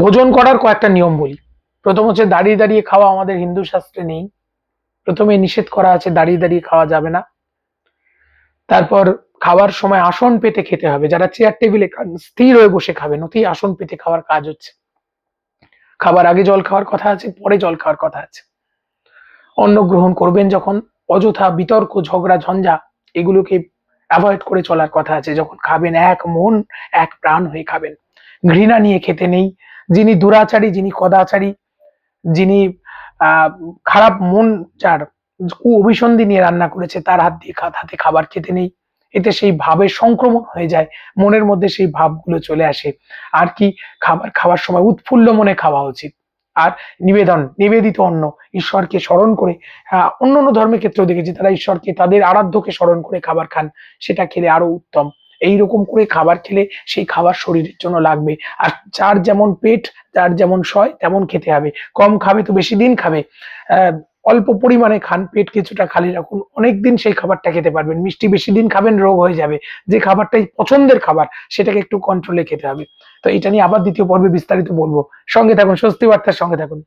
ভোজন করার কয়েকটা নিয়ম বলি। প্রথম হচ্ছে দাঁড়িয়ে দাঁড়িয়ে খাওয়া আমাদের হিন্দু শাস্ত্রে নেই। প্রথমে নিষেধ করা আছে, দাঁড়িয়ে দাঁড়িয়ে খাওয়া যাবে না। তারপর খাওয়ার সময় আসন পেতে খেতে হবে। যারা চেয়ার টেবিলে স্থির হয়ে বসে খাবেন, অতি আসন পেতে খাওয়ার কাজ হচ্ছে। খাবার আগে জল খাওয়ার কথা আছে, পরে জল খাওয়ার কথা আছে। অন্ন গ্রহণ করবেন যখন, অযথা বিতর্ক, ঝগড়া, ঝঞ্ঝা, এগুলোকে অ্যাভয়েড করে চলার কথা আছে। যখন খাবেন, এক মন, এক প্রাণ হয়ে খাবেন। ঘৃণা নিয়ে খেতে নেই যিনি দুরাচারী, যিনি কদাচারী যিনি খারাপ মন যার কু অভিসন্ধি নিয়ে রান্না করেছে, তার হাত দিয়ে হাতে খাবার খেতে নেই। এতে সেই ভাবের সংক্রমণ হয়ে যায়, মনের মধ্যে সেই ভাবগুলো চলে আসে। আর কি খাবার খাওয়ার সময় উৎফুল্ল মনে খাওয়া উচিত। আর নিবেদন, নিবেদিত অন্ন, ঈশ্বরকে স্মরণ করে অন্য অন্য ধর্মের ক্ষেত্রেও দেখেছি তারা ঈশ্বরকে, তাদের আরাধ্যকে স্মরণ করে খাবার খান, সেটা খেলে আরও উত্তম। এই রকম করে খাবার খেলে সেই খাবার শরীরের জন্য লাগবে। আর যার যেমন পেট যার যেমন সয় তেমন খেতে হবে। কম খাবে তো বেশি দিন খাবে। আহ, অল্প পরিমাণে খান পেট কিছুটা খালি রাখুন। অনেক দিন সেই খাবারটা খেতে পারবেন। মিষ্টি বেশি দিন খাবেন রোগ হয়ে যাবে। যে খাবারটাই পছন্দের খাবার সেটাকে একটু কন্ট্রোলে খেতে হবে। তো এটা নিয়ে আবার দ্বিতীয় পর্বে বিস্তারিত বলব। সঙ্গে থাকুন স্বস্তি বার্তার সঙ্গে থাকুন।